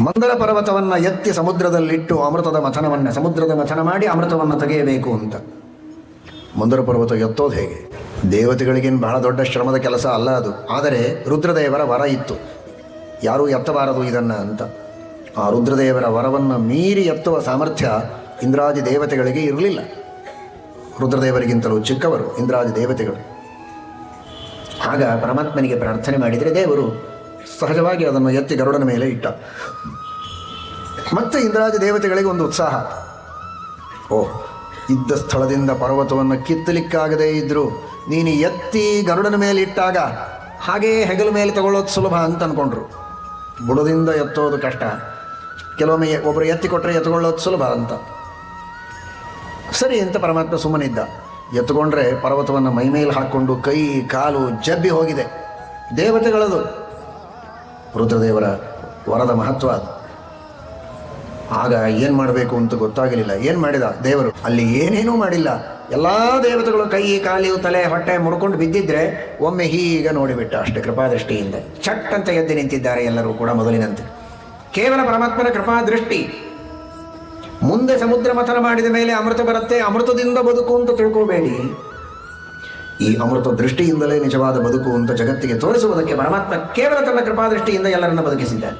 ಮಂದರ ಪರ್ವತವನ್ನು ಎತ್ತಿ ಸಮುದ್ರದಲ್ಲಿಟ್ಟು ಅಮೃತದ ಮಥನವನ್ನು ಸಮುದ್ರದ ಮಥನ ಮಾಡಿ ಅಮೃತವನ್ನು ತೆಗೆಯಬೇಕು ಅಂತ. ಮಂದರ ಪರ್ವತ ಎತ್ತೋದು ಹೇಗೆ? ದೇವತೆಗಳಿಗೇನು ಬಹಳ ದೊಡ್ಡ ಶ್ರಮದ ಕೆಲಸ ಅಲ್ಲ ಅದು. ಆದರೆ ರುದ್ರದೇವರ ವರ ಇತ್ತು. ಯಾರೂ ಎತ್ತಬಾರದು ಇದನ್ನು ಅಂತ. ಆ ರುದ್ರದೇವರ ವರವನ್ನು ಮೀರಿ ಎತ್ತುವ ಸಾಮರ್ಥ್ಯ ಇಂದ್ರಾದಿ ದೇವತೆಗಳಿಗೆ ಇರಲಿಲ್ಲ. ರುದ್ರದೇವರಿಗಿಂತಲೂ ಚಿಕ್ಕವರು ಇಂದ್ರಾದಿ ದೇವತೆಗಳು. ಆಗ ಪರಮಾತ್ಮನಿಗೆ ಪ್ರಾರ್ಥನೆ ಮಾಡಿದರೆ, ದೇವರು ಸಹಜವಾಗಿ ಅದನ್ನು ಎತ್ತಿ ಗರುಡನ ಮೇಲೆ ಇಟ್ಟ. ಮತ್ತೆ ಇಂದ್ರಾಜ ದೇವತೆಗಳಿಗೆ ಒಂದು ಉತ್ಸಾಹ. ಓ, ಇದ್ದ ಸ್ಥಳದಿಂದ ಪರ್ವತವನ್ನು ಕಿತ್ತಲಿಕ್ಕಾಗದೇ ಇದ್ದರೂ ನೀನು ಎತ್ತಿ ಗರುಡನ ಮೇಲೆ ಇಟ್ಟಾಗ ಹಾಗೇ ಹೆಗಲ ಮೇಲೆ ತಗೊಳ್ಳೋದು ಸುಲಭ ಅಂತ ಅಂದ್ಕೊಂಡ್ರು ಬುಡದಿಂದ ಎತ್ತೋದು ಕಷ್ಟ. ಕೆಲವೊಮ್ಮೆ ಒಬ್ಬರು ಎತ್ತಿ ಕೊಟ್ಟರೆ ಎತ್ಕೊಳ್ಳೋದು ಸುಲಭ ಅಂತ. ಸರಿ ಅಂತ ಪರಮಾತ್ಮ ಸುಮ್ಮನಿದ್ದ. ಎತ್ಕೊಂಡ್ರೆ ಪರ್ವತವನ್ನು ಮೈಮೇಲೆ ಹಾಕ್ಕೊಂಡು ಕೈ, ಕಾಲು ಜಬ್ಬಿ ಹೋಗಿದೆ. ದೇವತೆಗಳದು. ರುದ್ರದೇವರ ವರದ ಮಹತ್ವ ಅದು. ಆಗ ಏನು ಮಾಡಬೇಕು ಅಂತ ಗೊತ್ತಾಗಲಿಲ್ಲ. ಏನು ಮಾಡಿದ? ದೇವರು, ಅಲ್ಲಿ ಏನೇನೂ ಮಾಡಿಲ್ಲ. ಎಲ್ಲ ದೇವತೆಗಳು ಕೈ ಕಾಲು ತಲೆ, ಹೊಟ್ಟೆ ಮುಡ್ಕೊಂಡು ಬಿದ್ದಿದ್ರೆ ಒಮ್ಮೆ ಹೀಗ ನೋಡಿಬಿಟ್ಟ ಅಷ್ಟೇ ಕೃಪಾದೃಷ್ಟಿಯಿಂದ. ಚಟ್ ಅಂತ ಎದ್ದು ನಿಂತಿದ್ದಾರೆ ಎಲ್ಲರೂ ಕೂಡ ಮೊದಲಿನಂತೆ. ಕೇವಲ ಪರಮಾತ್ಮನ ಕೃಪಾದೃಷ್ಟಿ. ಮುಂದೆ ಸಮುದ್ರ ಮಥನ ಮಾಡಿದ ಮೇಲೆ ಅಮೃತ ಬರುತ್ತೆ. ಅಮೃತದಿಂದ ಬದುಕು ಅಂತ ತಿಳ್ಕೋಬೇಡಿ. ಈ ಅಮೃತ ದೃಷ್ಟಿಯಿಂದಲೇ ನಿಜವಾದ ಬದುಕು ಅಂತ ಜಗತ್ತಿಗೆ ತೋರಿಸುವುದಕ್ಕೆ ಪರಮಾತ್ಮ ಕೇವಲ ತನ್ನ ಕೃಪಾದೃಷ್ಟಿಯಿಂದ ಎಲ್ಲರನ್ನ ಬದುಕಿಸಿದ್ದಾನೆ.